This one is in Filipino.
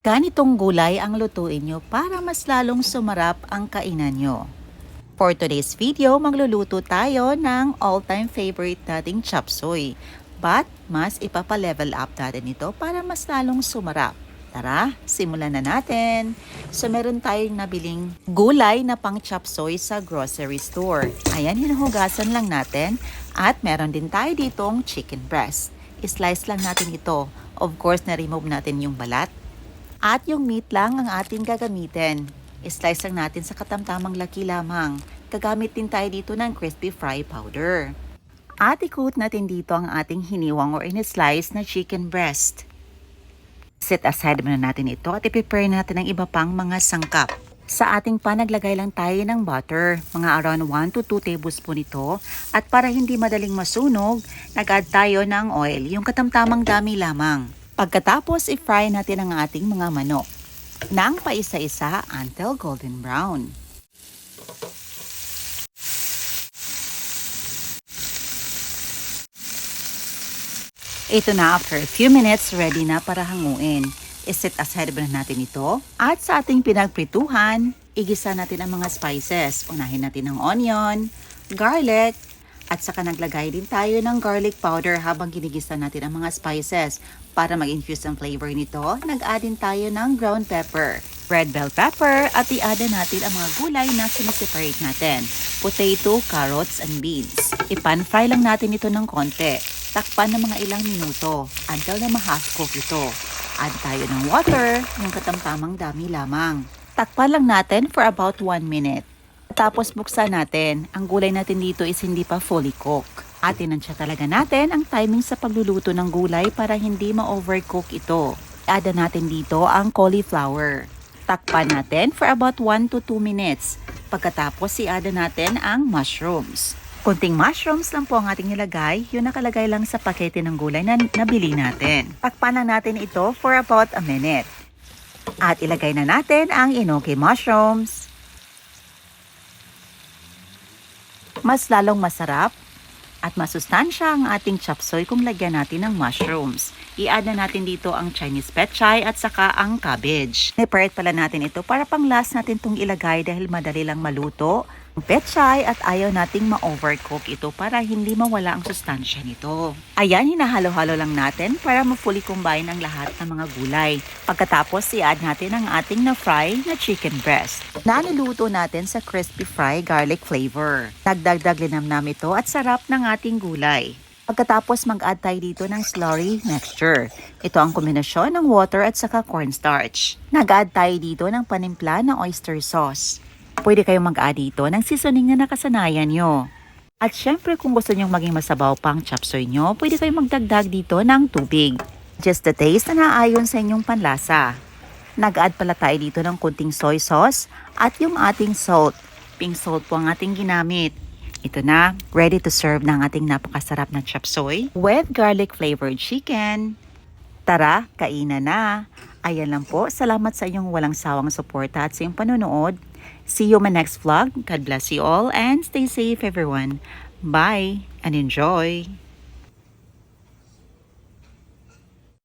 Ganitong gulay ang lutuin nyo para mas lalong sumarap ang kainan nyo. For today's video, magluluto tayo ng all-time favorite nating chop suey. But, mas ipapa-level up natin ito para mas lalong sumarap. Tara, simulan na natin. So, meron tayong nabiling gulay na pang chop suey sa grocery store. Ayan, hinuhugasan lang natin. At meron din tayo ditong chicken breast. I-slice lang natin ito. Of course, na-remove natin yung balat. At yung meat lang ang ating gagamitin. I-slice lang natin sa katamtamang laki lamang. Gagamit din tayo dito ng crispy fry powder. At ikut natin dito ang ating hiniwang or in-slice na chicken breast. Set aside muna natin ito at i-prepare natin ang iba pang mga sangkap. Sa ating pan, naglagay lang tayo ng butter, mga around 1 to 2 tablespoon ito. At para hindi madaling masunog, nag-add tayo ng oil, yung katamtamang dami lamang. Pagkatapos, i-fry natin ang ating mga manok nang paisa-isa until golden brown. Ito na after a few minutes, ready na para hanguin. Iset aside ba natin ito? At sa ating pinagprituhan, igisa natin ang mga spices. Unahin natin ang onion, garlic, at saka naglagay din tayo ng garlic powder habang ginigisa natin ang mga spices. Para mag-infuse ang flavor nito, nag-add din tayo ng ground pepper, red bell pepper, at i-add natin ang mga gulay na siniseparate natin. Potato, carrots, and beans. Ipan-fry lang natin ito ng konti. Takpan ng mga ilang minuto until na ma-half cook ito. Add tayo ng water, yung katamtamang dami lamang. Takpan lang natin for about 1 minute. Tapos buksan natin. Ang gulay natin dito is hindi pa fully cooked. At inansya talaga natin ang timing sa pagluluto ng gulay para hindi ma-overcook ito. Add natin dito ang cauliflower. Takpan natin for about 1 to 2 minutes. Pagkatapos i-add natin ang mushrooms. Kunting mushrooms lang po ang ating nilagay. Yun nakalagay lang sa pakete ng gulay na nabili natin. Takpan lang natin ito for about a minute. At ilagay na natin ang inoki mushrooms. Mas lalong masarap at masustansya ang ating chop suey kung lagyan natin ng mushrooms. I-add na natin dito ang Chinese pechay at saka ang cabbage. Niparet pala natin ito para pang last natin itong ilagay dahil madali lang maluto pechay at ayaw nating ma-overcook ito para hindi mawala ang sustansya nito. Ayan, hinahalo-halo lang natin para ma-fully combine ang lahat ng mga gulay. Pagkatapos, i-add natin ang ating na-fry na chicken breast. Naniluto natin sa crispy fry garlic flavor. Dagdagdag linamnam ito at sarap ng ating gulay. Pagkatapos mag-add tayo dito ng slurry mixture. Ito ang kombinasyon ng water at saka cornstarch. Nag-add tayo dito ng panimpla na oyster sauce. Pwede kayong mag-add dito ng seasoning na nakasanayan nyo. At syempre kung gusto nyong maging masabaw pang chop suey nyo, pwede kayong magdagdag dito ng tubig. Just the taste na naayon sa inyong panlasa. Nag-add pala tayo dito ng kunting soy sauce at yung ating salt. Pink salt po ang ating ginamit. Ito na, ready to serve ng ating napakasarap na chop suey with garlic flavored chicken. Tara, kainan na. Ayan lang po, salamat sa inyong walang sawang suporta at sa iyong panonood. See you my next vlog. God bless you all and stay safe everyone. Bye and enjoy.